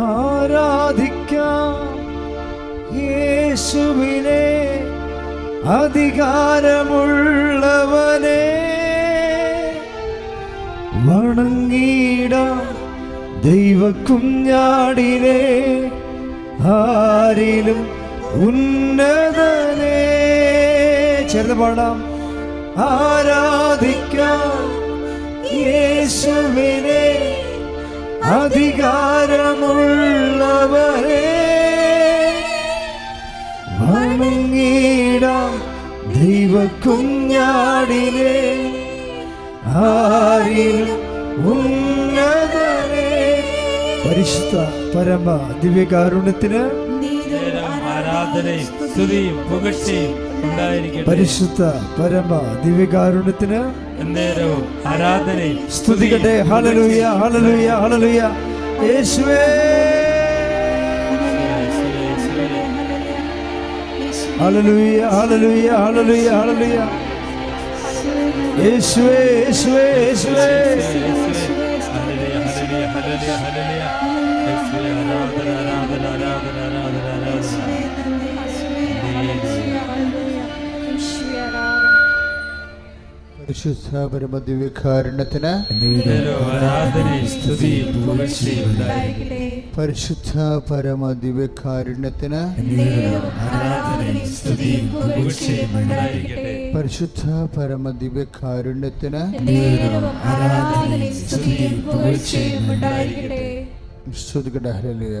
ആരാധിക്കാം യേശുവിനെ അധികാരമുള്ളവനെ. വണങ്ങിട ദൈവക്കുഞ്ഞാടിനെ ആരിലും ഉന്നതനെ. ചേർന്ന് പാടാം. ആരാധിക്കാം യേശുവിനെ അധികാരമുള്ളവരെ വണങ്ങിടാം ദൈവക്കുഞ്ഞാടിനെ. ആരിലും ഉന്നതനെ? പരിശുദ്ധ പരമ ദിവ്യകാരുണ്യത്തിന് ആരാധനയും സ്തുതിയും പുകഴ്ചയും പരിശുദ്ധ പരമ ദിവ്യകാരുണ്യത്തിന് എന്നേരവും ആരാധനയും സ്തുതികട്ടെ ഹളലുയ ഹളലുയ ഹളലുയ യേശുവേ. ഹളലുയ ഹളലുയ ഹളലുയ ഹളലുയ യേശുവേ യേശുവേ യേശുവേ. Hallelujah, hallelujah. യേശുവേ, ആരാധന, ആരാധന, ആരാധന, ആരാധന, സ്തുതിയും ഉണ്ടായിരിക്കട്ടെ പരിശുദ്ധ പരമദിവ്യകാരുണ്യത്തിന് പരിശുദ്ധ പരമദിവ്യകാരുണ്യത്തിന് സ്തുതിക്കട്ടെ ഹല്ലേലൂയ.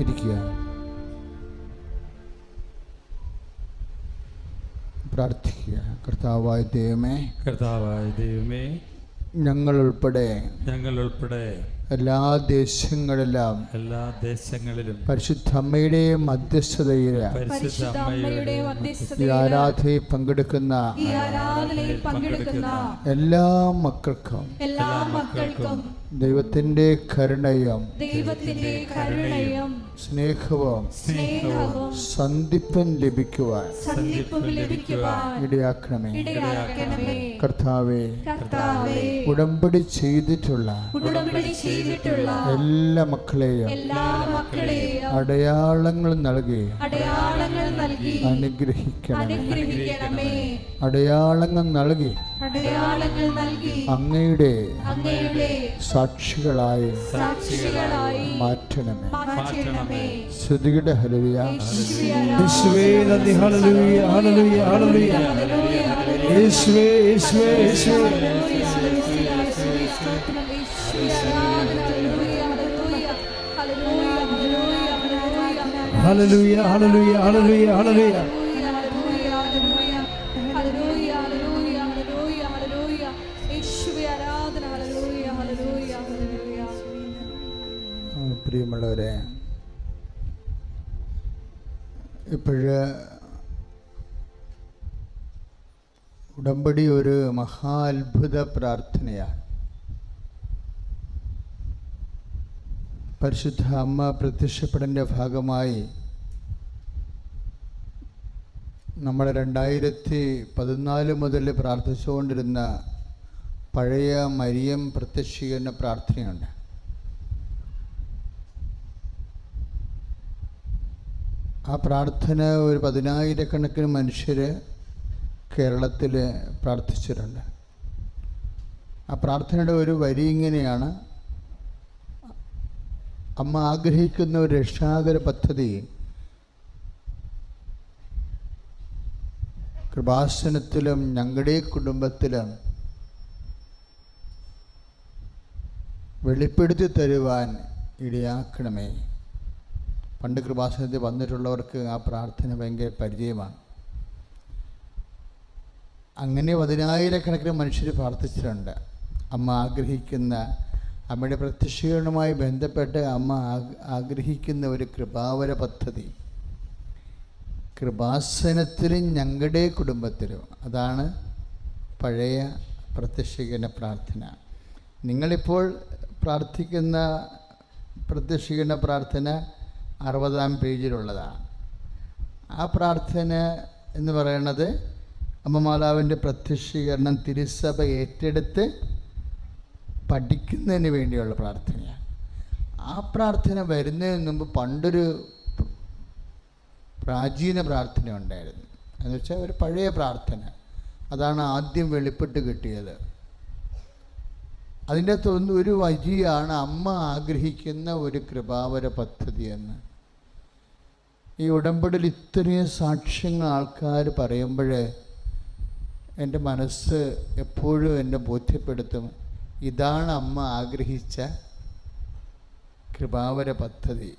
ഇരിക്കുക. പ്രാർത്ഥിക്കുക. കർത്താവായ ദൈവമേ കർത്താവായ ദൈവമേ ഞങ്ങൾ ഉൾപ്പെടെ ഞങ്ങൾ ഉൾപ്പെടെ എല്ലാ ദേശങ്ങളിലും എല്ലാ ദേശങ്ങളിലും പരിശുദ്ധ അമ്മയുടെ മധ്യസ്ഥതയിൽ ഈ ആരാധനയിൽ പങ്കെടുക്കുന്ന എല്ലാ മക്കൾക്കും എല്ലാ മക്കൾക്കും ദൈവത്തിന്റെ കരുണയും ദൈവത്തിന്റെ കരുണയും സ്നേഹവും സ്നേഹവും സന്ധിപ്പൻ ലഭിക്കുവാൻ ഇടയാക്കണമേ. കർത്താവെ ഉടമ്പടി ചെയ്തിട്ടുള്ള എല്ലാ മക്കളെയും അടയാളങ്ങൾ നൽകി അനുഗ്രഹിക്കണം അനുഗ്രഹിക്കണമേ. അടയാളങ്ങൾ നൽകി അങ്ങയുടെ സാക്ഷികളായി മാറ്റണമേ. ശ്രുതിയുടെ ഹലുവിയ യേശുവേ നന്ദി. Hallelujah hallelujah hallelujah. യേശുവേ യേശുവേ യേശുവേ. Hallelujah hallelujah hallelujah. ആ, പ്രിയമുള്ളവരെ ഇപ്പോഴ് ഉടമ്പടി ഒരു മഹാ അത്ഭുത പ്രാർത്ഥനയാണ്. പരിശുദ്ധ അമ്മ പ്രത്യക്ഷപ്പെടന്റെ ഭാഗമായി നമ്മൾ രണ്ടായിരത്തി പതിനാല് മുതൽ പ്രാർത്ഥിച്ചുകൊണ്ടിരുന്ന പഴയ മരിയം പ്രത്യക്ഷീകരണ പ്രാർത്ഥനയുണ്ട്. ആ പ്രാർത്ഥന ഒരു പതിനായിരക്കണക്കിന് മനുഷ്യർ കേരളത്തിൽ പ്രാർത്ഥിച്ചിട്ടുണ്ട്. ആ പ്രാർത്ഥനയുടെ ഒരു വരി ഇങ്ങനെയാണ്. അമ്മ ആഗ്രഹിക്കുന്ന ഒരു രക്ഷാകര പദ്ധതി കൃപാസനത്തിലും ഞങ്ങളുടെ കുടുംബത്തിലും വെളിപ്പെടുത്തി തരുവാൻ ഇടയാക്കണമേ. പണ്ട് കൃപാസനത്തിൽ വന്നിട്ടുള്ളവർക്ക് ആ പ്രാർത്ഥന ഭയങ്കര പരിചയമാണ്. അങ്ങനെ പതിനായിരക്കണക്കിന് മനുഷ്യർ പ്രാർത്ഥിച്ചിട്ടുണ്ട്. അമ്മ ആഗ്രഹിക്കുന്ന അമ്മയുടെ പ്രത്യക്ഷീകരണവുമായി ബന്ധപ്പെട്ട് അമ്മ ആഗ്രഹിക്കുന്ന ഒരു കൃപാവര പദ്ധതി. കൃപാസനത്തിലും ഞങ്ങളുടെ കുടുംബത്തിലും അതാണ് പഴയ പ്രത്യക്ഷീകരണ പ്രാർത്ഥന. നിങ്ങളിപ്പോൾ പ്രാർത്ഥിക്കുന്ന പ്രത്യക്ഷീകരണ പ്രാർത്ഥന അറുപതാം പേജിലുള്ളതാണ്. ആ പ്രാർത്ഥന എന്ന് പറയുന്നത് അമ്മമാതാവിന്റെ പ്രത്യക്ഷീകരണം തിരുസഭ ഏറ്റെടുത്ത് പഠിക്കുന്നതിന് വേണ്ടിയുള്ള പ്രാർത്ഥനയാണ്. ആ പ്രാർത്ഥന വരുന്നതിന് മുമ്പ് പണ്ടൊരു പ്രാചീന പ്രാർത്ഥന ഉണ്ടായിരുന്നു. എന്ന് വെച്ചാൽ ഒരു പഴയ പ്രാർത്ഥന. അതാണ് ആദ്യം വെളിപ്പെട്ട് കിട്ടിയത്. അതിന്റെ അകത്തൊന്ന് ഒരു വഴിയാണ് അമ്മ ആഗ്രഹിക്കുന്ന ഒരു കൃപാവര പദ്ധതി എന്ന്. ഈ ഉടമ്പടിയിൽ ഇത്രയും സാക്ഷ്യങ്ങൾ ആൾക്കാർ പറയുമ്പോൾ എന്റെ മനസ്സ് എപ്പോഴും എന്നെ ബോധ്യപ്പെടുത്തും. ഇതാണ് അമ്മ ആഗ്രഹിച്ച കൃപാവര പദ്ധതി.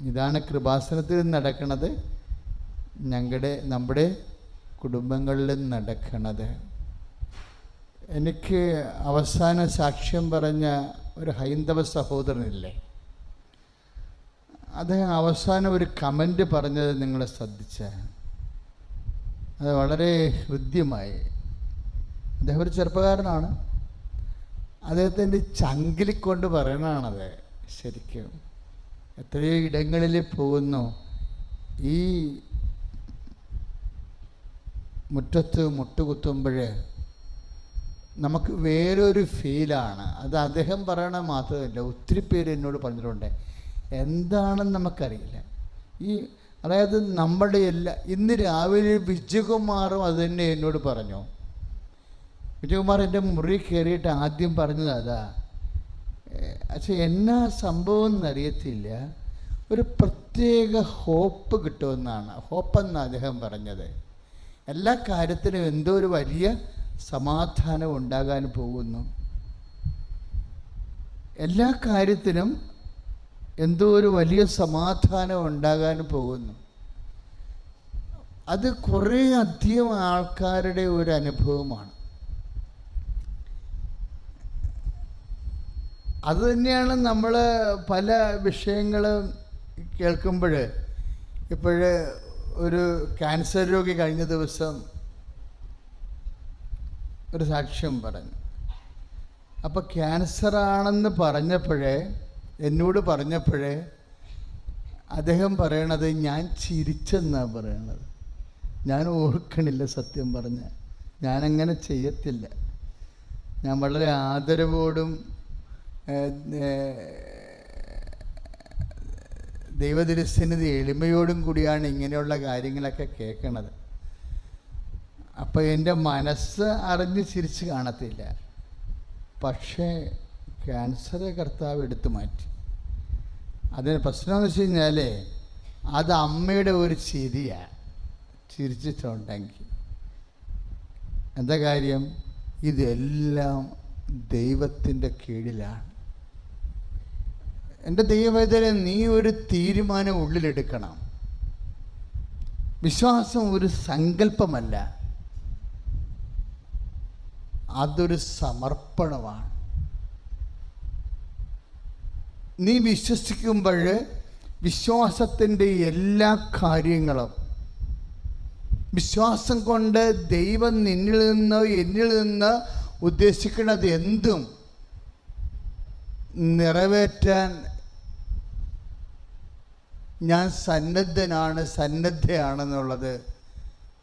ഇതാണ് കൃപാസനത്തിൽ നടക്കുന്നത് ഞങ്ങളുടെ നമ്മുടെ കുടുംബങ്ങളിലും നടക്കണത്. എനിക്ക് അവസാന സാക്ഷ്യം പറഞ്ഞ ഒരു ഹൈന്ദവ സഹോദരനില്ലേ? അദ്ദേഹം അവസാനം ഒരു കമന്റ് പറഞ്ഞത് നിങ്ങൾ ശ്രദ്ധിച്ച. അത് വളരെ ഹൃദ്യമായി. അദ്ദേഹം ഒരു ചെറുപ്പക്കാരനാണ്. അദ്ദേഹത്തിന്റെ ചങ്കിലിക്കൊണ്ട് പറയണതാണത്. ശരിക്കും എത്രയോ ഇടങ്ങളിൽ പോകുന്നു. ഈ മുറ്റത്ത് മുട്ടുകുത്തുമ്പോൾ നമുക്ക് വേറൊരു ഫീലാണ് അത് അദ്ദേഹം പറയണ മാത്രമല്ല. ഒത്തിരി പേര് എന്നോട് പറഞ്ഞിട്ടുണ്ട്. എന്താണെന്ന് നമുക്കറിയില്ല. ഈ അതായത് നമ്മുടെ എല്ലാ ഇന്ന് രാവിലെ വിജയകുമാറും അത് തന്നെ എന്നോട് പറഞ്ഞു. വിജയകുമാർ എന്റെ മുറി കയറിയിട്ട് ആദ്യം പറഞ്ഞത് അതാ പക്ഷെ എന്നാ സംഭവം എന്നറിയത്തില്ല. ഒരു പ്രത്യേക ഹോപ്പ് കിട്ടുമെന്നാണ്. ഹോപ്പെന്ന് അദ്ദേഹം പറഞ്ഞത്. എല്ലാ കാര്യത്തിനും എന്തോ ഒരു വലിയ സമാധാനം ഉണ്ടാകാൻ പോകുന്നു. എല്ലാ കാര്യത്തിനും എന്തോ ഒരു വലിയ സമാധാനം ഉണ്ടാകാൻ പോകുന്നു. അത് കുറേ അധികം ആൾക്കാരുടെ ഒരു അനുഭവമാണ്. അത് തന്നെയാണ് നമ്മൾ പല വിഷയങ്ങളും കേൾക്കുമ്പോൾ ഇപ്പോഴ് ഒരു ക്യാൻസർ രോഗി കഴിഞ്ഞ ദിവസം ഒരു സാക്ഷ്യം പറഞ്ഞു. അപ്പോൾ ക്യാൻസറാണെന്ന് പറഞ്ഞപ്പോഴേ എന്നോട് പറഞ്ഞപ്പോഴേ അദ്ദേഹം പറയണത് ഞാൻ ചിരിച്ചെന്നാണ് പറയണത്. ഞാൻ ഓർക്കണില്ല സത്യം പറഞ്ഞ. ഞാനങ്ങനെ ചെയ്യത്തില്ല. ഞാൻ വളരെ ആദരവോടും ഏഹ്, എളിമയോടും കൂടിയാണ് ഇങ്ങനെയുള്ള കാര്യങ്ങളൊക്കെ കേൾക്കണത്. അപ്പോൾ എന്റെ മനസ്സ് അറിഞ്ഞ് ചിരിച്ച് കാണത്തില്ല. പക്ഷേ ക്യാൻസർ കർത്താവ് എടുത്തു മാറ്റി. അതിന് പ്രശ്നമെന്ന് വെച്ച് കഴിഞ്ഞാൽ അത് അമ്മയുടെ ഒരു ചിരിയാണ് ചിരിച്ചിട്ടുണ്ടെങ്കിൽ. എന്താ കാര്യം? ഇതെല്ലാം ദൈവത്തിന്റെ കീഴിലാണ്. എന്റെ ദൈവവേദന നീ ഒരു തീരുമാനം ഉള്ളിലെടുക്കണം. വിശ്വാസം ഒരു സങ്കല്പമല്ല. അതൊരു സമർപ്പണമാണ്. നീ വിശ്വസിക്കുമ്പോൾ വിശ്വാസത്തിന്റെ എല്ലാ കാര്യങ്ങളും വിശ്വാസം കൊണ്ട് ദൈവം നിന്നിൽ നിന്ന് എന്നിൽ നിന്ന് ഉദ്ദേശിക്കുന്നത് എന്തും നിറവേറ്റാൻ ഞാൻ സന്നദ്ധനാണ് സന്നദ്ധയാണെന്നുള്ളത്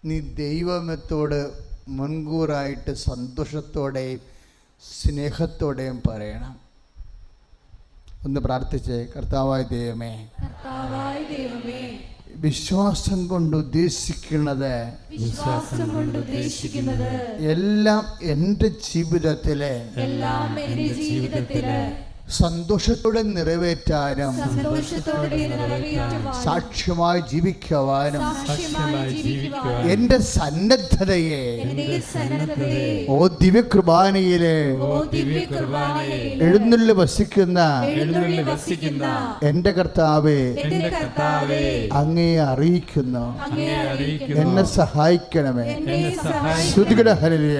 നീ ദൈവമത്തോട് മുൻകൂറായിട്ട് സന്തോഷത്തോടെയും സ്നേഹത്തോടെയും പറയണം. ഒന്ന് പ്രാർത്ഥിച്ച് കർത്താവായ ദൈവമേ വിശ്വാസം കൊണ്ട് ഉദ്ദേശിക്കുന്നത് വിശ്വാസം കൊണ്ട് ഉദ്ദേശിക്കുന്നത് എല്ലാം എന്റെ ജീവിതത്തിലെ എല്ലാം എന്റെ ജീവിതത്തിൽ സന്തോഷത്തോടെ നിറവേറ്റാനും സാക്ഷ്യമായി ജീവിക്കുവാനും എന്റെ സന്നദ്ധതയെ ഓ ദിവ്യകൃപാനയിലെ എഴുന്നള്ളി വസിക്കുന്ന എന്റെ കർത്താവെ അങ്ങയെ അറിയിക്കുന്നു. എന്നെ സഹായിക്കണമേ. ശ്രുതികട ഹലിയ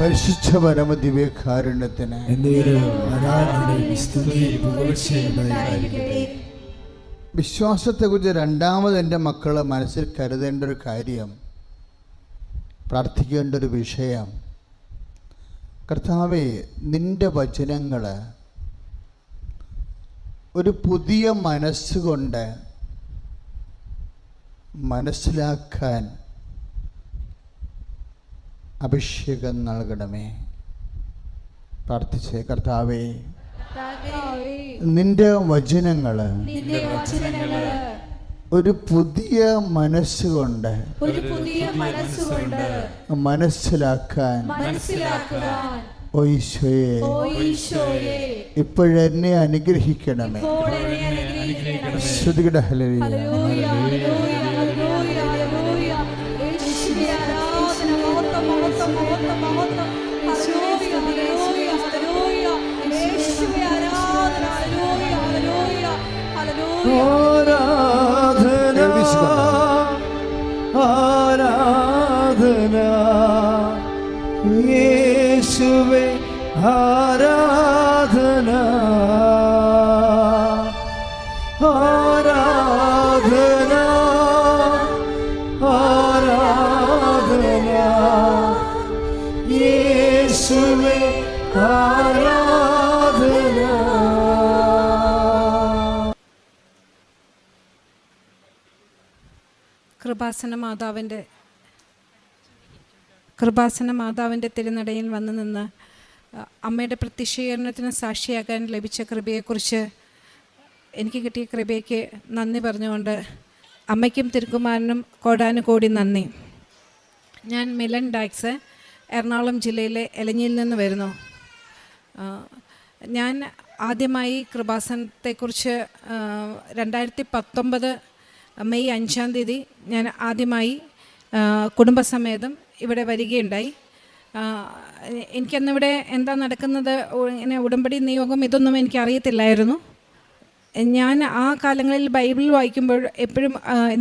പരിശുദ്ധ പരമ ദിവ്യകാരുണ്യത്തിന് ഉണ്ടായിരിക്കട്ടെ. വിശ്വാസത്തെക്കുറിച്ച് രണ്ടാമത് എന്റെ മക്കളെ മനസ്സിൽ കരുതേണ്ട ഒരു കാര്യം പ്രാർത്ഥിക്കേണ്ട ഒരു വിഷയം കർത്താവെ നിന്റെ വചനങ്ങൾ ഒരു പുതിയ മനസ്സുകൊണ്ട് മനസ്സിലാക്കാൻ അഭിഷേകം നൽകണമേ. പ്രാർത്ഥിച്ചേ കർത്താവേ. നിന്റെ വചനങ്ങൾ ഒരു പുതിയ മനസ്സുകൊണ്ട് മനസ്സിലാക്കാൻ ഇപ്പോഴെന്നെ അനുഗ്രഹിക്കണമേ. ശ്രുതികട ഹല്ലേലൂയ. ആരാധന. ആരാധന. യേശുവേ ആരാധന കൃപാസന മാതാവിന്റെ കൃപാസന മാതാവിന്റെ തിരുനടയിൽ വന്നു നിന്ന് അമ്മയുടെ പ്രത്യക്ഷീകരണത്തിന് സാക്ഷിയാകാൻ ലഭിച്ച കൃപയെക്കുറിച്ച് എനിക്ക് കിട്ടിയ കൃപയ്ക്ക് നന്ദി പറഞ്ഞുകൊണ്ട് അമ്മയ്ക്കും തിരുക്കുമാരനും കോടാനുകോടി നന്ദി. ഞാൻ മിലൻ ഡാക്സ് എറണാകുളം ജില്ലയിലെ എലഞ്ഞിയിൽ നിന്ന് വരുന്നു. ഞാൻ ആദ്യമായി കൃപാസനത്തെക്കുറിച്ച് രണ്ടായിരത്തി പത്തൊമ്പത് മെയ് അഞ്ചാം തീയതി ഞാൻ ആദ്യമായി കുടുംബസമേതം ഇവിടെ വരികയുണ്ടായി. എനിക്കന്നിവിടെ എന്താ നടക്കുന്നത് ഇങ്ങനെ ഉടമ്പടി നിയോഗം ഇതൊന്നും എനിക്കറിയത്തില്ലായിരുന്നു. ഞാൻ ആ കാലങ്ങളിൽ ബൈബിൾ വായിക്കുമ്പോൾ എപ്പോഴും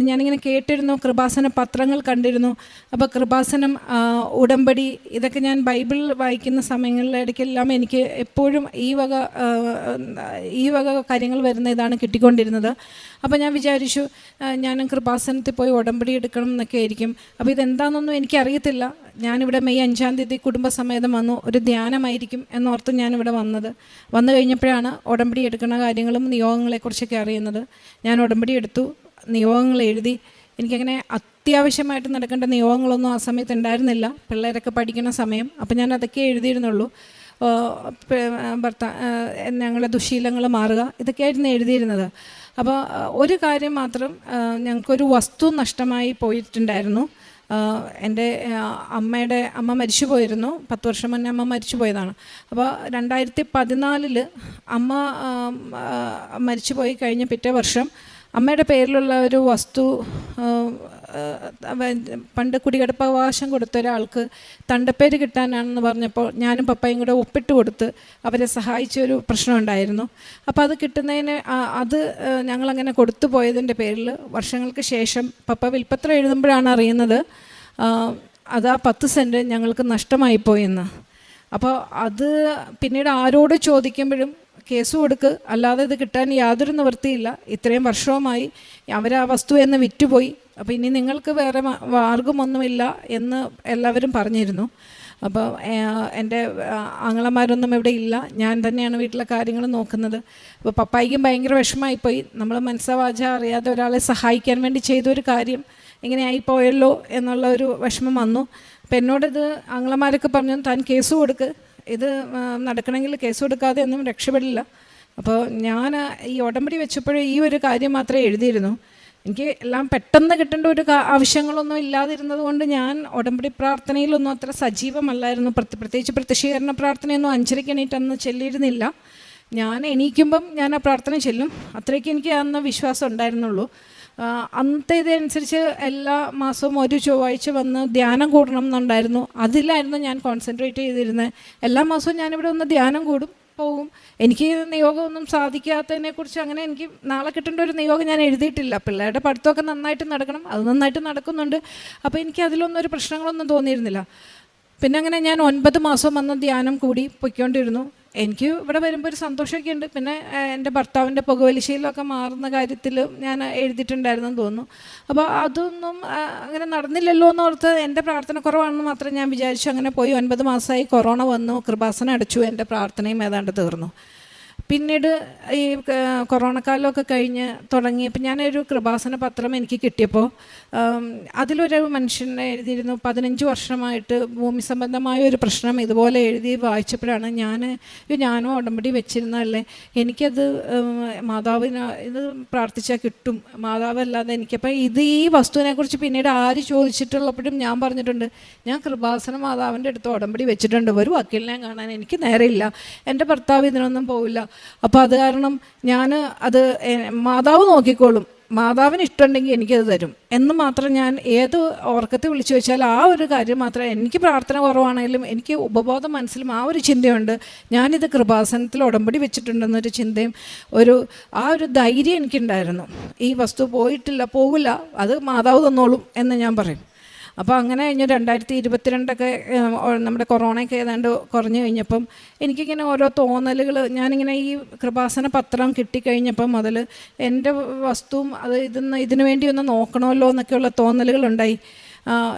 ഞാനിങ്ങനെ കേട്ടിരുന്നു കൃപാസന പത്രങ്ങൾ കണ്ടിരുന്നു. അപ്പോൾ കൃപാസനം ഉടമ്പടി ഇതൊക്കെ ഞാൻ ബൈബിൾ വായിക്കുന്ന സമയങ്ങളിലിടയ്ക്കെല്ലാം എനിക്ക് എപ്പോഴും ഈ വക ഈ വക കാര്യങ്ങൾ വരുന്ന ഇതാണ് കിട്ടിക്കൊണ്ടിരുന്നത്. അപ്പോൾ ഞാൻ വിചാരിച്ചു ഞാൻ കൃപാസനത്തിൽ പോയി ഉടമ്പടി എടുക്കണം എന്നൊക്കെ ആയിരിക്കും. അപ്പോൾ ഇതെന്താണെന്നൊന്നും എനിക്കറിയത്തില്ല. ഞാനിവിടെ മെയ് അഞ്ചാം തീയതി കുടുംബസമേതം വന്നു. ഒരു ധ്യാനമായിരിക്കും എന്നോർത്ത് ഞാനിവിടെ വന്നത്. വന്നു കഴിഞ്ഞപ്പോഴാണ് ഉടമ്പടി എടുക്കുന്ന കാര്യങ്ങളും നിയോഗങ്ങളെക്കുറിച്ചൊക്കെ അറിയുന്നത്. ഞാൻ ഉടമ്പടി എടുത്തു. നിയോഗങ്ങൾ എഴുതി. എനിക്കങ്ങനെ അത്യാവശ്യമായിട്ട് നടക്കേണ്ട നിയോഗങ്ങളൊന്നും ആ സമയത്ത് ഉണ്ടായിരുന്നില്ല. പിള്ളേരൊക്കെ പഠിക്കുന്ന സമയം. അപ്പം ഞാൻ അതൊക്കെ എഴുതിയിരുന്നുള്ളൂ. ഭർത്താ ഞങ്ങളുടെ ദുശീലങ്ങൾ മാറുക ഇതൊക്കെയായിരുന്നു എഴുതിയിരുന്നത്. അപ്പോൾ ഒരു കാര്യം മാത്രം ഞങ്ങൾക്കൊരു വസ്തു നഷ്ടമായി പോയിട്ടുണ്ടായിരുന്നു. എന്റെ അമ്മയുടെ അമ്മ മരിച്ചു പോയിരുന്നു. പത്ത് വർഷം മുന്നേ അമ്മ മരിച്ചു പോയതാണ്. അപ്പോൾ രണ്ടായിരത്തി പതിനാലിൽ അമ്മ മരിച്ചു പോയി കഴിഞ്ഞ പിറ്റേ വർഷം അമ്മയുടെ പേരിലുള്ള ഒരു വസ്തു പണ്ട് കുടികടപ്പവകാശം കൊടുത്ത ഒരാൾക്ക് തണ്ടപ്പേര് കിട്ടാനാണെന്ന് പറഞ്ഞപ്പോൾ ഞാനും പപ്പയും കൂടെ ഒപ്പിട്ട് കൊടുത്ത് അവരെ സഹായിച്ച ഒരു പ്രശ്നം ഉണ്ടായിരുന്നു. അപ്പോൾ അത് കിട്ടുന്നതിന് അത് ഞങ്ങളങ്ങനെ കൊടുത്തു പോയതിന്റെ പേരിൽ വർഷങ്ങൾക്ക് ശേഷം പപ്പ വിൽപ്പത്രം എഴുതുമ്പോഴാണ് അറിയുന്നത് അത് ആ പത്ത് സെന്റ് ഞങ്ങൾക്ക് നഷ്ടമായി പോയെന്ന് അപ്പോൾ അത് പിന്നീട് ആരോട് ചോദിക്കുമ്പോഴും കേസ് കൊടുക്ക് അല്ലാതെ ഇത് കിട്ടാൻ യാതൊരു നിവൃത്തിയില്ല ഇത്രയും വർഷവുമായി അവർ ആ വസ്തു എന്ന് വിറ്റുപോയി അപ്പോൾ ഇനി നിങ്ങൾക്ക് വേറെ മാർഗമൊന്നുമില്ല എന്ന് എല്ലാവരും പറഞ്ഞിരുന്നു. അപ്പോൾ എന്റെ ആങ്ങളമാരൊന്നും ഇവിടെ ഇല്ല. ഞാൻ തന്നെയാണ് വീട്ടിലെ കാര്യങ്ങൾ നോക്കുന്നത്. അപ്പോൾ പപ്പായിക്കും ഭയങ്കര വിഷമമായിപ്പോയി. നമ്മൾ മനസ്സവാച അറിയാതെ ഒരാളെ സഹായിക്കാൻ വേണ്ടി ചെയ്തൊരു കാര്യം ഇങ്ങനെ ആയിപ്പോയല്ലോ എന്നുള്ള ഒരു വിഷമം വന്നു. അപ്പം എന്നോടത് ആങ്ങളമാരൊക്കെ പറഞ്ഞു താൻ കേസ് കൊടുക്ക്. ഇത് നടക്കണമെങ്കിൽ കേസ് കൊടുക്കാതെ ഒന്നും രക്ഷപ്പെടില്ല. അപ്പോൾ ഞാൻ ഈ ഉടമ്പടി വെച്ചപ്പോഴേ ഈ ഒരു കാര്യം മാത്രമേ എഴുതിയിരുന്നു. എനിക്ക് എല്ലാം പെട്ടെന്ന് കിട്ടേണ്ട ഒരു ആവശ്യങ്ങളൊന്നും ഇല്ലാതിരുന്നത് കൊണ്ട് ഞാൻ ഉടമ്പടി പ്രാർത്ഥനയിലൊന്നും അത്ര സജീവമല്ലായിരുന്നു. പ്രത്യ- പ്രത്യേകിച്ച് പ്രത്യക്ഷീകരണ പ്രാർത്ഥനയൊന്നും അഞ്ചരയ്ക്ക് ചെല്ലിയിരുന്നില്ല. ഞാൻ എണീക്കുമ്പം ഞാൻ ആ പ്രാർത്ഥന ചെല്ലും. അത്രയ്ക്ക് എനിക്ക് അന്ന് വിശ്വാസം ഉണ്ടായിരുന്നുള്ളൂ. അന്നത്തെ ഇതനുസരിച്ച് എല്ലാ മാസവും ഒരു ചൊവ്വാഴ്ച വന്ന് ധ്യാനം കൂടണം എന്നുണ്ടായിരുന്നു. അതിലായിരുന്നു ഞാൻ കോൺസെൻട്രേറ്റ് ചെയ്തിരുന്നത്. എല്ലാ മാസവും ഞാനിവിടെ വന്ന് ധ്യാനം കൂടും. പോകും എനിക്ക് നിയോഗമൊന്നും സാധിക്കാത്തതിനെ കുറിച്ച് അങ്ങനെ എനിക്ക് നാളെ കിട്ടേണ്ട ഒരു നിയോഗം ഞാൻ എഴുതിയിട്ടില്ല. പിള്ളേരുടെ പഠിത്തമൊക്കെ നന്നായിട്ട് നടക്കണം. അത് നന്നായിട്ട് നടക്കുന്നുണ്ട്. അപ്പോൾ എനിക്ക് അതിലൊന്നും ഒരു പ്രശ്നങ്ങളൊന്നും തോന്നിയിരുന്നില്ല. പിന്നെ അങ്ങനെ ഞാൻ ഒൻപത് മാസം വന്ന് ധ്യാനം കൂടി പൊയ്ക്കൊണ്ടിരുന്നു. എനിക്ക് ഇവിടെ വരുമ്പോൾ ഒരു സന്തോഷമൊക്കെ ഉണ്ട് പിന്നെ എന്റെ ഭർത്താവിന്റെ പുകവലിശയിലൊക്കെ മാറുന്ന കാര്യത്തിൽ ഞാൻ എഴുതിയിട്ടുണ്ടായിരുന്നെന്ന് തോന്നുന്നു. അപ്പോൾ അതൊന്നും അങ്ങനെ നടന്നില്ലല്ലോ എന്ന് ഓർത്ത് എന്റെ പ്രാർത്ഥന കുറവാണെന്ന് മാത്രം ഞാൻ വിചാരിച്ചു. അങ്ങനെ പോയി ഒൻപത് മാസമായി കൊറോണ വന്നു കൃപാസന അടച്ചു എന്റെ പ്രാർത്ഥനയും ഏതാണ്ട് തീർന്നു. പിന്നീട് ഈ കൊറോണ കാലമൊക്കെ കഴിഞ്ഞ് തുടങ്ങിയപ്പോൾ ഞാനൊരു കൃപാസന പത്രം എനിക്ക് കിട്ടിയപ്പോൾ അതിലൊരു മനുഷ്യനെ എഴുതിയിരുന്നു. പതിനഞ്ച് വർഷമായിട്ട് ഭൂമി സംബന്ധമായ ഒരു പ്രശ്നം ഇതുപോലെ എഴുതി വായിച്ചപ്പോഴാണ് ഞാൻ "അയ്യോ, ഞാനും ഉടമ്പടി വെച്ചിരുന്നതല്ലേ. എനിക്കത് മാതാവിന് ഇത് പ്രാർത്ഥിച്ചാൽ കിട്ടും. മാതാവല്ലാതെ എനിക്കപ്പോൾ ഇത് ഈ വസ്തുവിനെക്കുറിച്ച് പിന്നീട് ആര് ചോദിച്ചിട്ടുള്ളപ്പോഴും ഞാൻ പറഞ്ഞിട്ടുണ്ട് ഞാൻ കൃപാസന മാതാവിന്റെ അടുത്ത് ഉടമ്പടി വെച്ചിട്ടുണ്ട്. ഒരു വക്കീലിനെ കാണാൻ എനിക്ക് നേരെയില്ല. എന്റെ ഭർത്താവ് ഇതിനൊന്നും പോവില്ല. അപ്പോൾ അത് കാരണം ഞാൻ അത് മാതാവ് നോക്കിക്കോളും. മാതാവിന് ഇഷ്ടമുണ്ടെങ്കിൽ എനിക്കത് തരും. എന്ന് മാത്രം ഞാൻ ഏത് ഓർക്കത്തിൽ വിളിച്ചു വെച്ചാൽ ആ ഒരു കാര്യം മാത്രം എനിക്ക് പ്രാർത്ഥന കുറവാണെങ്കിലും എനിക്ക് ഉപബോധ മനസ്സിലും ആ ഒരു ചിന്തയുണ്ട്. ഞാനിത് കൃപാസനത്തിൽ ഉടമ്പടി വെച്ചിട്ടുണ്ടെന്നൊരു ചിന്തയും ഒരു ആ ഒരു ധൈര്യം എനിക്കുണ്ടായിരുന്നു. ഈ വസ്തു പോയിട്ടില്ല പോകില്ല അത് മാതാവ് തന്നോളും എന്ന് ഞാൻ പറയും. അപ്പോൾ അങ്ങനെ കഴിഞ്ഞ്. രണ്ടായിരത്തി ഇരുപത്തിരണ്ടൊക്കെ നമ്മുടെ കൊറോണയൊക്കെ ഏതാണ്ട് കുറഞ്ഞു കഴിഞ്ഞപ്പം എനിക്കിങ്ങനെ ഓരോ തോന്നലുകൾ ഞാനിങ്ങനെ ഈ കൃപാസന പത്രം കിട്ടിക്കഴിഞ്ഞപ്പം മുതൽ എന്റെ വസ്തുവും അത് ഇതിന്ന് ഇതിനു വേണ്ടി ഒന്ന് നോക്കണമല്ലോ എന്നൊക്കെയുള്ള തോന്നലുകളുണ്ടായി.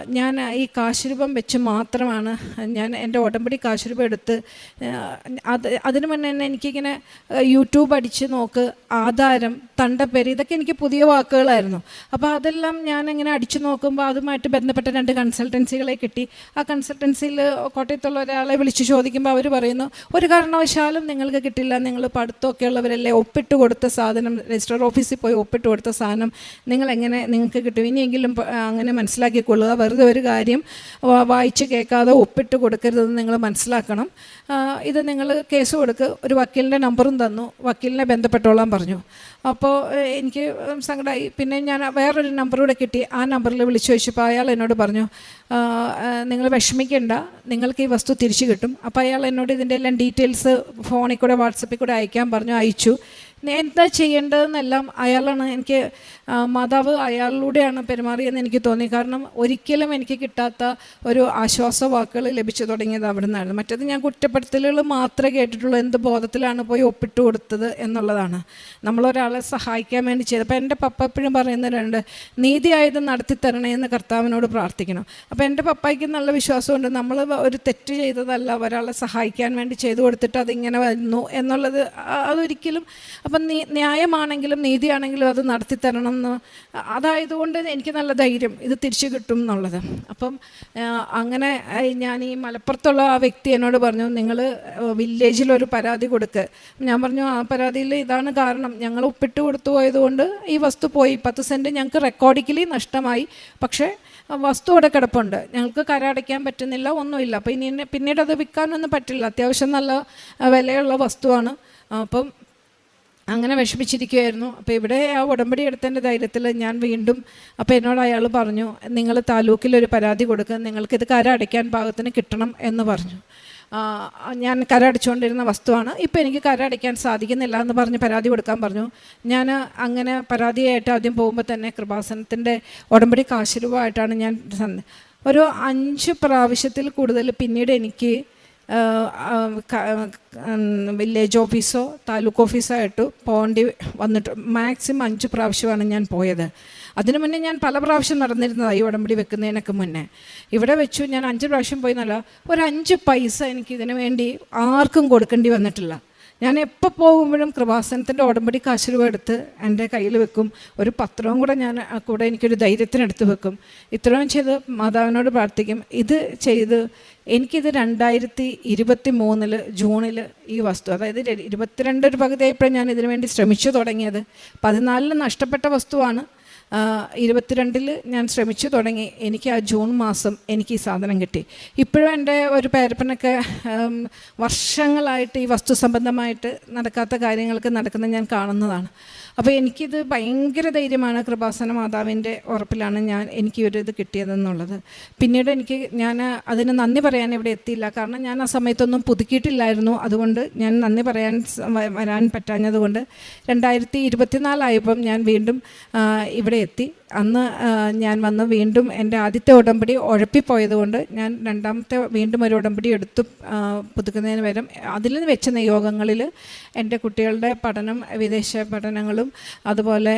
ഞാൻ ഈ കാശുരൂപം വെച്ച് മാത്രമാണ് ഞാൻ എന്റെ ഉടമ്പടി കാശുരൂപം എടുത്ത് അത് അതിന് മുന്നേ തന്നെ എനിക്കിങ്ങനെ യൂട്യൂബ് അടിച്ച് നോക്ക് ആധാരം തണ്ടപ്പേര് ഇതൊക്കെ എനിക്ക് പുതിയ വാക്കുകളായിരുന്നു. അപ്പോൾ അതെല്ലാം ഞാൻ ഇങ്ങനെ അടിച്ചു നോക്കുമ്പോൾ അതുമായിട്ട് ബന്ധപ്പെട്ട രണ്ട് കൺസൾട്ടൻസികളെ കിട്ടി. ആ കൺസൾട്ടൻസിയിൽ കോട്ടയത്തുള്ള ഒരാളെ വിളിച്ച് ചോദിക്കുമ്പോൾ അവർ പറയുന്നു ഒരു കാരണവശാലും നിങ്ങൾക്ക് കിട്ടില്ല. നിങ്ങൾ പഠിത്തമൊക്കെ ഉള്ളവരല്ലേ ഒപ്പിട്ട് കൊടുത്ത സാധനം രജിസ്ട്രാർ ഓഫീസിൽ പോയി ഒപ്പിട്ട് കൊടുത്ത സാധനം നിങ്ങൾ എങ്ങനെ നിങ്ങൾക്ക് കിട്ടും? ഇനിയെങ്കിലും അങ്ങനെ മനസ്സിലാക്കിക്കൊള്ളുക. വെറുതെ ഒരു കാര്യം വായിച്ച് കേൾക്കാതെ ഒപ്പിട്ട് കൊടുക്കരുതെന്ന് നിങ്ങൾ മനസ്സിലാക്കണം. ഇത് നിങ്ങൾ കേസ് കൊടുക്കുക ഒരു വക്കീലിന്റെ നമ്പറും തന്നു. വക്കീലിനെ ബന്ധപ്പെട്ടോളാൻ പറഞ്ഞു. അപ്പോൾ എനിക്ക് സങ്കടമായി പിന്നെ ഞാൻ വേറൊരു നമ്പർ കൂടെ കിട്ടി. ആ നമ്പറിൽ വിളിച്ചു ചോദിച്ചപ്പോൾ അയാൾ എന്നോട് പറഞ്ഞു നിങ്ങൾ വിഷമിക്കേണ്ട. നിങ്ങൾക്ക് ഈ വസ്തു തിരിച്ചു കിട്ടും. അപ്പോൾ അയാൾ എന്നോട് ഇതിന്റെ എല്ലാം ഡീറ്റെയിൽസ് ഫോണിൽ കൂടെ വാട്സപ്പിൽ കൂടെ അയക്കാൻ പറഞ്ഞു അയച്ചു. എന്താ ചെയ്യേണ്ടതെന്നെല്ലാം അയാളാണ് എനിക്ക് മാതാവ് അയാളിലൂടെയാണ് പെരുമാറിയെന്ന് എനിക്ക് തോന്നി. കാരണം ഒരിക്കലും എനിക്ക് കിട്ടാത്ത ഒരു ആശ്വാസ വാക്കുകൾ ലഭിച്ചു തുടങ്ങിയത് അവിടെ നിന്നായിരുന്നു മറ്റേത് ഞാൻ കുറ്റപ്പെടുത്തലുകൾ മാത്രമേ കേട്ടിട്ടുള്ളൂ. എന്ത് ബോധത്തിലാണ് പോയി ഒപ്പിട്ട് കൊടുത്തത് എന്നുള്ളതാണ്. നമ്മളൊരാളെ സഹായിക്കാൻ വേണ്ടി ചെയ്തത്. അപ്പോൾ എന്റെ പപ്പ എപ്പോഴും പറയുന്നവരുണ്ട് നീതിയായത് നടത്തി തരണേ എന്ന് കർത്താവിനോട് പ്രാർത്ഥിക്കണം. അപ്പോൾ എന്റെ പപ്പായ്ക്ക് നല്ല വിശ്വാസമുണ്ട്. നമ്മൾ ഒരു തെറ്റ് ചെയ്തതല്ല ഒരാളെ സഹായിക്കാൻ വേണ്ടി ചെയ്തു കൊടുത്തിട്ട് അതിങ്ങനെ വരുന്നു എന്നുള്ളത് അതൊരിക്കലും അപ്പം നീ ന്യായമാണെങ്കിലും നീതിയാണെങ്കിലും അത് നടത്തി തരണം എന്ന് അതായതുകൊണ്ട് എനിക്ക് നല്ല ധൈര്യം. ഇത് തിരിച്ചു കിട്ടും എന്നുള്ളത്. അപ്പം അങ്ങനെ ഞാൻ ഈ മലപ്പുറത്തുള്ള ആ വ്യക്തി എന്നോട് പറഞ്ഞു നിങ്ങൾ വില്ലേജിലൊരു പരാതി കൊടുക്ക്. ഞാൻ പറഞ്ഞു ആ പരാതിയിൽ ഇതാണ് കാരണം. ഞങ്ങൾ ഉപ്പിട്ട് കൊടുത്തു പോയതുകൊണ്ട് ഈ വസ്തു പോയി. പത്ത് സെന്റ് ഞങ്ങൾക്ക് റെക്കോർഡിക്കലി നഷ്ടമായി. പക്ഷേ വസ്തു അവിടെ കിടപ്പുണ്ട്. ഞങ്ങൾക്ക് കരടയ്ക്കാൻ പറ്റുന്നില്ല ഒന്നുമില്ല. അപ്പോൾ ഇനി പിന്നീട് അത് വിൽക്കാനൊന്നും പറ്റില്ല. അത്യാവശ്യം നല്ല വിലയുള്ള വസ്തുവാണ്. അപ്പം അങ്ങനെ വിഷമിച്ചിരിക്കുമായിരുന്നു അപ്പോൾ ഇവിടെ ആ ഉടമ്പടി എടുത്തതിന്റെ ധൈര്യത്തിൽ ഞാൻ വീണ്ടും അപ്പോൾ എന്നോട് അയാൾ പറഞ്ഞു നിങ്ങൾ താലൂക്കിൽ ഒരു പരാതി കൊടുക്കുക നിങ്ങൾക്കിത് കര അടയ്ക്കാൻ ഭാഗത്തിന് കിട്ടണം എന്ന് പറഞ്ഞു. ഞാൻ കര അടിച്ചുകൊണ്ടിരുന്ന വസ്തുവാണ്. ഇപ്പോൾ എനിക്ക് കര അടയ്ക്കാൻ സാധിക്കുന്നില്ല എന്ന് പറഞ്ഞ് പരാതി കൊടുക്കാൻ പറഞ്ഞു. ഞാൻ അങ്ങനെ പരാതിയായിട്ട് ആദ്യം പോകുമ്പോൾ തന്നെ കൃപാസനത്തിന്റെ ഉടമ്പടി കാശുരൂപമായിട്ടാണ് ഞാൻ ഒരു അഞ്ച് പ്രാവശ്യത്തിൽ കൂടുതൽ പിന്നീട് എനിക്ക് വില്ലേജ് ഓഫീസോ താലൂക്ക് ഓഫീസോ ആയിട്ട് പോകേണ്ടി വന്നിട്ട് മാക്സിമം അഞ്ച് പ്രാവശ്യമാണ് ഞാൻ പോയത്. അതിനു മുന്നേ ഞാൻ പല പ്രാവശ്യം നടന്നിരുന്നതാണ് ഈ ഉടമ്പടി വെക്കുന്നതിനൊക്കെ മുന്നേ. ഇവിടെ വെച്ചു ഞാൻ അഞ്ച് പ്രാവശ്യം പോയി എന്നല്ല ഒരു അഞ്ച് പൈസ എനിക്ക് ഇതിനു വേണ്ടി ആർക്കും കൊടുക്കേണ്ടി വന്നിട്ടില്ല. ഞാൻ എപ്പോൾ പോകുമ്പോഴും കൃപാസനത്തിന്റെ ഉടമ്പടി കാശ് രൂപ എടുത്ത് എന്റെ കയ്യിൽ വെക്കും. ഒരു പത്രവും കൂടെ ഞാൻ കൂടെ എനിക്കൊരു ധൈര്യത്തിനെടുത്ത് വെക്കും. ഇത്രയും ചെയ്ത് മാതാവിനോട് പ്രാർത്ഥിക്കും. ഇത് ചെയ്ത് എനിക്കിത് രണ്ടായിരത്തി ഇരുപത്തി മൂന്നിൽ ജൂണിൽ ഈ വസ്തു അതായത് ഇരുപത്തിരണ്ട് ഒരു പകുതിയായപ്പോഴാണ് ഞാൻ ഇതിനു വേണ്ടി ശ്രമിച്ചു തുടങ്ങിയത്. പതിനാലിൽ നഷ്ടപ്പെട്ട വസ്തുവാണ്. ഇരുപത്തിരണ്ടിൽ ഞാൻ ശ്രമിച്ചു തുടങ്ങി. എനിക്ക് ആ ജൂൺ മാസം എനിക്ക് ഈ സാധനം കിട്ടി. ഇപ്പോഴും എന്റെ ഒരു പേരപ്പനൊക്കെ വർഷങ്ങളായിട്ട് ഈ വസ്തു സംബന്ധമായിട്ട് നടക്കാത്ത കാര്യങ്ങൾക്ക് നടക്കുന്നത് ഞാൻ കാണുന്നതാണ്. അപ്പോൾ എനിക്കിത് ഭയങ്കര ധൈര്യമാണ് കൃപാസന മാതാവിന്റെ ഉറപ്പിലാണ് ഞാൻ എനിക്ക് ഒരു ഇത് കിട്ടിയതെന്നുള്ളത്. പിന്നീട് എനിക്ക് ഞാൻ അതിന് നന്ദി പറയാൻ ഇവിടെ എത്തിയില്ല. കാരണം ഞാൻ ആ സമയത്തൊന്നും പുതുക്കിയിട്ടില്ലായിരുന്നു. അതുകൊണ്ട് ഞാൻ നന്ദി പറയാൻ വരാൻ പറ്റാഞ്ഞതുകൊണ്ട് രണ്ടായിരത്തി ഇരുപത്തിനാലായപ്പം ഞാൻ വീണ്ടും ഇവിടെ എത്തി. അന്ന് ഞാൻ വന്ന് വീണ്ടും എന്റെ ആദ്യത്തെ ഉടമ്പടി ഉഴപ്പിപ്പോയതുകൊണ്ട് ഞാൻ രണ്ടാമത്തെ വീണ്ടും ഒരു ഉടമ്പടി എടുത്ത് പുതുക്കുന്നതിന് പകരം. അതിൽ വെച്ച നിയോഗങ്ങളിൽ എന്റെ കുട്ടികളുടെ പഠനം വിദേശ പഠനങ്ങളും അതുപോലെ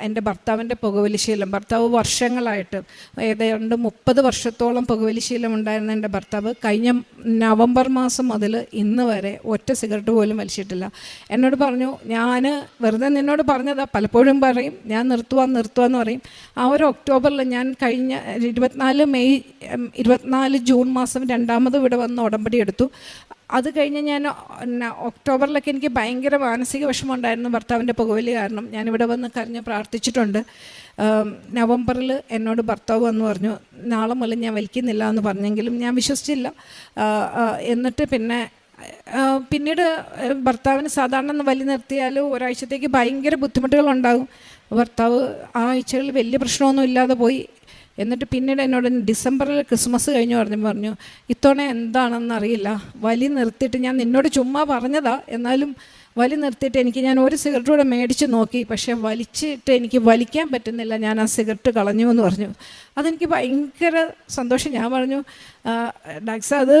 എന്റെ ഭർത്താവിന്റെ പുകവലിശീലം ഭർത്താവ് വർഷങ്ങളായിട്ട് ഏതാണ്ട് മുപ്പത് വർഷത്തോളം പുകവലിശീലം ഉണ്ടായിരുന്ന എന്റെ ഭർത്താവ് കഴിഞ്ഞ നവംബർ മാസം മുതൽ ഇന്ന് വരെ ഒറ്റ സിഗരറ്റ് പോലും വലിച്ചിട്ടില്ല. എന്നോട് പറഞ്ഞു ഞാൻ വെറുതെ നിന്നോട് പറഞ്ഞതാ പലപ്പോഴും പറയും ഞാൻ നിർത്തുവാൻ നിർത്തുവാന്ന് പറയും. ആ ഒരു ഒക്ടോബറിൽ ഞാൻ കഴിഞ്ഞ ഇരുപത്തിനാല് മെയ് ഇരുപത്തിനാല് ജൂൺ മാസം രണ്ടാമത് ഇവിടെ വന്ന് ഉടമ്പടി എടുത്തു. അത് കഴിഞ്ഞ് ഞാൻ ഒക്ടോബറിലൊക്കെ എനിക്ക് ഭയങ്കര മാനസിക വിഷമമുണ്ടായിരുന്നു ഭർത്താവിന്റെ പുകവലി കാരണം. ഞാനിവിടെ വന്ന് കരഞ്ഞ് പ്രാർത്ഥിച്ചിട്ടുണ്ട്. നവംബറിൽ എന്നോട് ഭർത്താവ് വന്ന് പറഞ്ഞു നാളെ മുതൽ ഞാൻ വലിക്കുന്നില്ല എന്ന് പറഞ്ഞെങ്കിലും ഞാൻ വിശ്വസിച്ചില്ല. എന്നിട്ട് പിന്നെ പിന്നീട് ഭർത്താവിന് സാധാരണ വലി നിർത്തിയാൽ ഒരാഴ്ചത്തേക്ക് ഭയങ്കര ബുദ്ധിമുട്ടുകളുണ്ടാകും. ഭർത്താവ് ആ ആഴ്ചകളിൽ വലിയ പ്രശ്നമൊന്നും ഇല്ലാതെ പോയി. എന്നിട്ട് പിന്നീട് എന്നോട് ഡിസംബറിൽ ക്രിസ്മസ് കഴിഞ്ഞു പറഞ്ഞു പറഞ്ഞു ഇത്തവണ എന്താണെന്ന് അറിയില്ല വലി നിർത്തിയിട്ട് ഞാൻ നിന്നോട് ചുമ്മാ പറഞ്ഞതാ. എന്നാലും വലി നിർത്തിയിട്ട് എനിക്ക് ഞാൻ ഒരു സിഗരറ്റ് കൂടെ മേടിച്ച് നോക്കി. പക്ഷേ വലിച്ചിട്ട് എനിക്ക് വലിക്കാൻ പറ്റുന്നില്ല. ഞാൻ ആ സിഗരറ്റ് കളഞ്ഞു എന്ന് പറഞ്ഞു. അതെനിക്ക് ഭയങ്കര സന്തോഷം. ഞാൻ പറഞ്ഞു ഡാക്സ അത്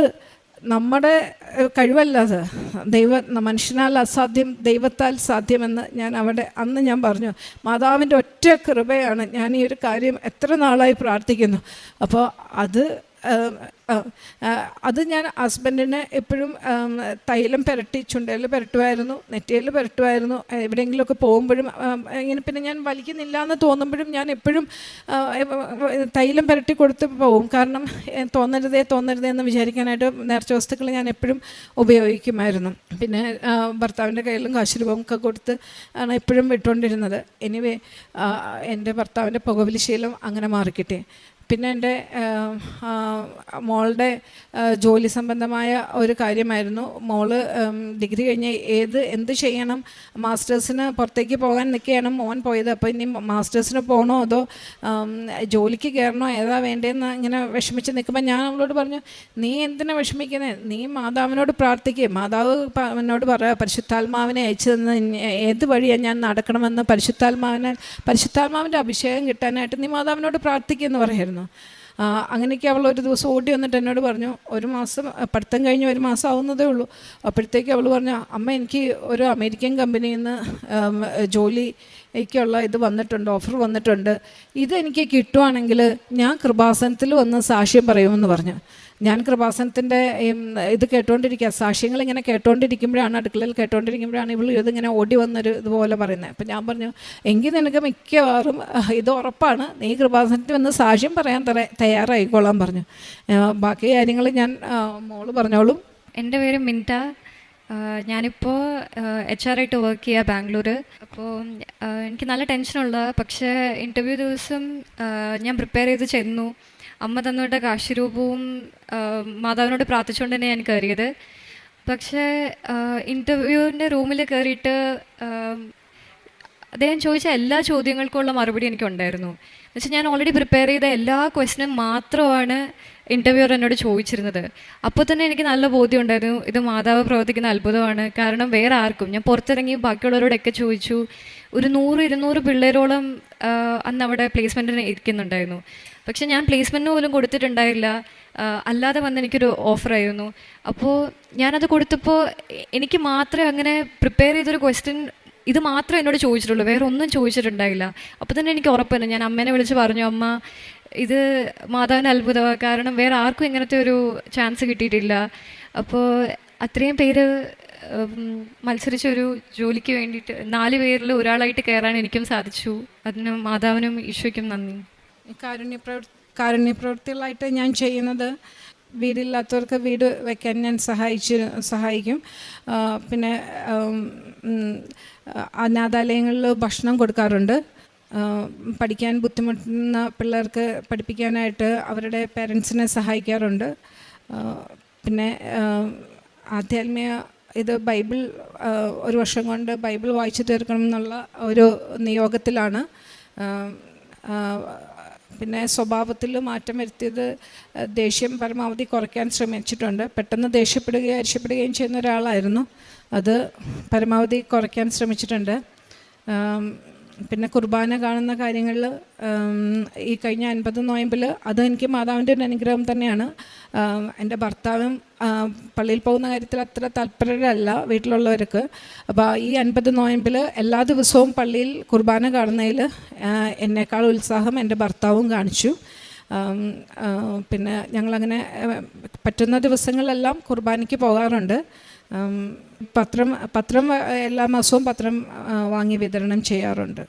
നമ്മുടെ കഴിവല്ല അത്. ദൈവ മനുഷ്യനാൽ അസാധ്യം ദൈവത്താൽ സാധ്യമെന്ന് ഞാൻ അവിടെ അന്ന് ഞാൻ പറഞ്ഞു. മാതാവിന്റെ ഒറ്റ കൃപയാണ് ഞാൻ ഈ ഒരു കാര്യം എത്ര നാളായി പ്രാർത്ഥിക്കുന്നു. അപ്പോൾ അത് അത് ഞാൻ ഹസ്ബൻഡിന് എപ്പോഴും തൈലം പുരട്ടി ചുണ്ടയിൽ പുരട്ടുമായിരുന്നു നെറ്റിയിൽ പുരട്ടുമായിരുന്നു എവിടെയെങ്കിലുമൊക്കെ പോകുമ്പോഴും ഇങ്ങനെ പിന്നെ ഞാൻ വലിക്കുന്നില്ല എന്ന് തോന്നുമ്പോഴും ഞാൻ എപ്പോഴും തൈലം പുരട്ടി കൊടുത്ത് പോകും. കാരണം തോന്നരുതേ തോന്നരുതേ എന്ന് വിചാരിക്കാനായിട്ട് നേർച്ച വസ്തുക്കൾ ഞാൻ എപ്പോഴും ഉപയോഗിക്കുമായിരുന്നു. പിന്നെ ഭർത്താവിന്റെ കയ്യിലും കാശുരൂപം ഒക്കെ കൊടുത്ത് ആണ് എപ്പോഴും വിട്ടുകൊണ്ടിരുന്നത്. എനിവേ എന്റെ ഭർത്താവിന്റെ പുകവലിശീലം അങ്ങനെ മാറിക്കിട്ടി. പിന്നെ എന്റെ മോളുടെ ജോലി സംബന്ധമായ ഒരു കാര്യമായിരുന്നു. മോൾ ഡിഗ്രി കഴിഞ്ഞ് ഏത് എന്ത് ചെയ്യണം മാസ്റ്റേഴ്സിന് പുറത്തേക്ക് പോകാൻ നിൽക്കുകയാണ് മോൻ പോയത്. അപ്പോൾ ഇനി മാസ്റ്റേഴ്സിന് പോകണോ അതോ ജോലിക്ക് കയറണോ ഏതാ വേണ്ടതെന്ന് ഇങ്ങനെ വിഷമിച്ച് നിൽക്കുമ്പോൾ ഞാൻ അവളോട് പറഞ്ഞു നീ എന്തിനാ വിഷമിക്കുന്നത് നീ മാതാവിനോട് പ്രാർത്ഥിക്കുക മാതാവ് എന്നോട് പറയുക പരിശുദ്ധാത്മാവിനെ അയച്ചു തന്ന ഏത് വഴിയാണ് ഞാൻ നടക്കണമെന്ന് പരിശുദ്ധാത്മാവിനെ പരിശുദ്ധാത്മാവിന്റെ അഭിഷേകം കിട്ടാനായിട്ട് നീ മാതാവിനോട് പ്രാർത്ഥിക്കുക എന്ന് പറയായിരുന്നു ആ, അങ്ങനെയൊക്കെ അവൾ ഒരു ദിവസം ഓടി വന്നിട്ട് എന്നോട് പറഞ്ഞു ഒരു മാസം പഠിത്തം കഴിഞ്ഞ് ഒരു മാസം ആവുന്നതേ ഉള്ളൂ. അപ്പോഴത്തേക്ക് അവൾ പറഞ്ഞു അമ്മ എനിക്ക് ഒരു അമേരിക്കൻ കമ്പനിയിൽ നിന്ന് ജോലിക്കുള്ള ഇത് വന്നിട്ടുണ്ട് ഓഫർ വന്നിട്ടുണ്ട്. ഇതെനിക്ക് കിട്ടുവാണെങ്കിൽ ഞാൻ കൃപാസനത്തിൽ വന്ന് സാക്ഷ്യം പറയുമെന്ന് പറഞ്ഞു. ഞാൻ കൃപാസനത്തിന്റെ ഇത് കേട്ടുകൊണ്ടിരിക്കുക സാക്ഷ്യങ്ങൾ ഇങ്ങനെ കേട്ടുകൊണ്ടിരിക്കുമ്പോഴാണ് അടുക്കളയിൽ കേട്ടുകൊണ്ടിരിക്കുമ്പോഴാണ് ഇവൾ ഇതിങ്ങനെ ഓടി വന്നൊരു ഇതുപോലെ പറയുന്നത്. അപ്പം ഞാൻ പറഞ്ഞു എങ്കിൽ നിനക്ക് മിക്കവാറും ഇത് ഉറപ്പാണ്. നീ കൃപാസനത്തിൽ വന്ന് സാക്ഷ്യം പറയാൻ തയ്യാറായിക്കോളാൻ പറഞ്ഞു. ബാക്കി കാര്യങ്ങൾ ഞാൻ മോൾ പറഞ്ഞോളും. എന്റെ പേര് മിന്റ. ഞാനിപ്പോൾ എച്ച് ആർ ആയിട്ട് വർക്ക് ചെയ്യുക ബാംഗ്ലൂർ അപ്പോൾ എനിക്ക് നല്ല ടെൻഷനുള്ള പക്ഷേ ഇന്റർവ്യൂ ദിവസം ഞാൻ പ്രിപ്പയർ ചെയ്ത് ചെന്നു. അമ്മ തന്നോട്ട് കാശിരൂപവും മാതാവിനോട് പ്രാർത്ഥിച്ചുകൊണ്ട് തന്നെ ഞാൻ കയറിയത് പക്ഷേ ഇന്റർവ്യൂവിന്റെ റൂമിൽ കയറിയിട്ട് അദ്ദേഹം ചോദിച്ച എല്ലാ ചോദ്യങ്ങൾക്കുമുള്ള മറുപടി എനിക്കുണ്ടായിരുന്നു. എന്നുവെച്ചാൽ ഞാൻ ഓൾറെഡി പ്രിപ്പയർ ചെയ്ത എല്ലാ ക്വസ്റ്റിനും മാത്രമാണ് ഇന്റർവ്യൂർ എന്നോട് ചോദിച്ചിരുന്നത്. അപ്പോൾ തന്നെ എനിക്ക് നല്ല ബോധ്യം ഉണ്ടായിരുന്നു. ഇത് മാതാവ് പ്രവർത്തിക്കുന്ന അത്ഭുതമാണ്. കാരണം വേറെ ആർക്കും. ഞാൻ പുറത്തിറങ്ങി ബാക്കിയുള്ളവരോടൊക്കെ ചോദിച്ചു. ഒരു നൂറ് ഇരുന്നൂറ് പിള്ളേരോളം അന്ന് അവിടെ പ്ലേസ്മെന്റിന് ഇരിക്കുന്നുണ്ടായിരുന്നു. പക്ഷെ ഞാൻ പ്ലേസ്മെന്റിന് പോലും കൊടുത്തിട്ടുണ്ടായില്ല. അല്ലാതെ വന്ന് എനിക്കൊരു ഓഫറായിരുന്നു അപ്പോൾ ഞാനത് കൊടുത്തപ്പോൾ എനിക്ക് മാത്രമേ അങ്ങനെ പ്രിപ്പയർ ചെയ്തൊരു ക്വസ്റ്റ്യൻ ഇത് മാത്രമേ എന്നോട് ചോദിച്ചിട്ടുള്ളൂ. വേറെ ഒന്നും ചോദിച്ചിട്ടുണ്ടായില്ല. അപ്പോൾ തന്നെ എനിക്ക് ഉറപ്പല്ല ഞാൻ അമ്മേനെ വിളിച്ച് പറഞ്ഞു അമ്മ ഇത് മാതാവിന് അത്ഭുതമാണ് കാരണം വേറെ ആർക്കും ഇങ്ങനത്തെ ഒരു ചാൻസ് കിട്ടിയിട്ടില്ല. അപ്പോൾ അത്രയും പേര് മത്സരിച്ചൊരു ജോലിക്ക് വേണ്ടിയിട്ട് നാല് പേരിൽ ഒരാളായിട്ട് കയറാൻ എനിക്കും സാധിച്ചു. അതിന് മാതാവിനും ഈശോയ്ക്കും നന്ദി. കാരുണ്യ കാരുണ്യ ഞാൻ ചെയ്യുന്നത് വീടില്ലാത്തവർക്ക് വീട് വയ്ക്കാൻ ഞാൻ സഹായിച്ചു സഹായിക്കും. പിന്നെ അനാഥാലയങ്ങളിൽ ഭക്ഷണം കൊടുക്കാറുണ്ട്. പഠിക്കാൻ ബുദ്ധിമുട്ടുന്ന പിള്ളേർക്ക് പഠിപ്പിക്കാനായിട്ട് അവരുടെ പേരൻസിനെ സഹായിക്കാറുണ്ട്. പിന്നെ ആധ്യാത്മിക ഇത് ബൈബിൾ ഒരു വർഷം കൊണ്ട് ബൈബിൾ വായിച്ചു തീർക്കണം എന്നുള്ള ഒരു നിയോഗത്തിലാണ്. പിന്നെ സ്വഭാവത്തിൽ മാറ്റം വരുത്തിയത് ദേഷ്യം പരമാവധി കുറയ്ക്കാൻ ശ്രമിച്ചിട്ടുണ്ട്. പെട്ടെന്ന് ദേഷ്യപ്പെടുകയും അരിശപ്പെടുകയും ചെയ്യുന്ന ഒരാളായിരുന്നു. അത് പരമാവധി കുറയ്ക്കാൻ ശ്രമിച്ചിട്ടുണ്ട്. പിന്നെ കുർബാന കാണുന്ന കാര്യങ്ങളിൽ ഈ കഴിഞ്ഞ അൻപത് നോയമ്പിൽ അത് എനിക്ക് മാതാവിന്റെ ഒരു അനുഗ്രഹം തന്നെയാണ്. എന്റെ ഭർത്താവും പള്ളിയിൽ പോകുന്ന കാര്യത്തിൽ അത്ര താല്പര്യരല്ല വീട്ടിലുള്ളവർക്ക്. അപ്പോൾ ഈ അൻപത് നോയമ്പിൽ എല്ലാ ദിവസവും പള്ളിയിൽ കുർബാന കാണുന്നതിൽ എന്നേക്കാൾ ഉത്സാഹം എന്റെ ഭർത്താവും കാണിച്ചു. പിന്നെ ഞങ്ങളങ്ങനെ പറ്റുന്ന ദിവസങ്ങളിലെല്ലാം കുർബാനയ്ക്ക് പോകാറുണ്ട്. പത്രം പത്രം എല്ലാ മാസവും പത്രം വാങ്ങി വിതരണം ചെയ്യാറുണ്ട്.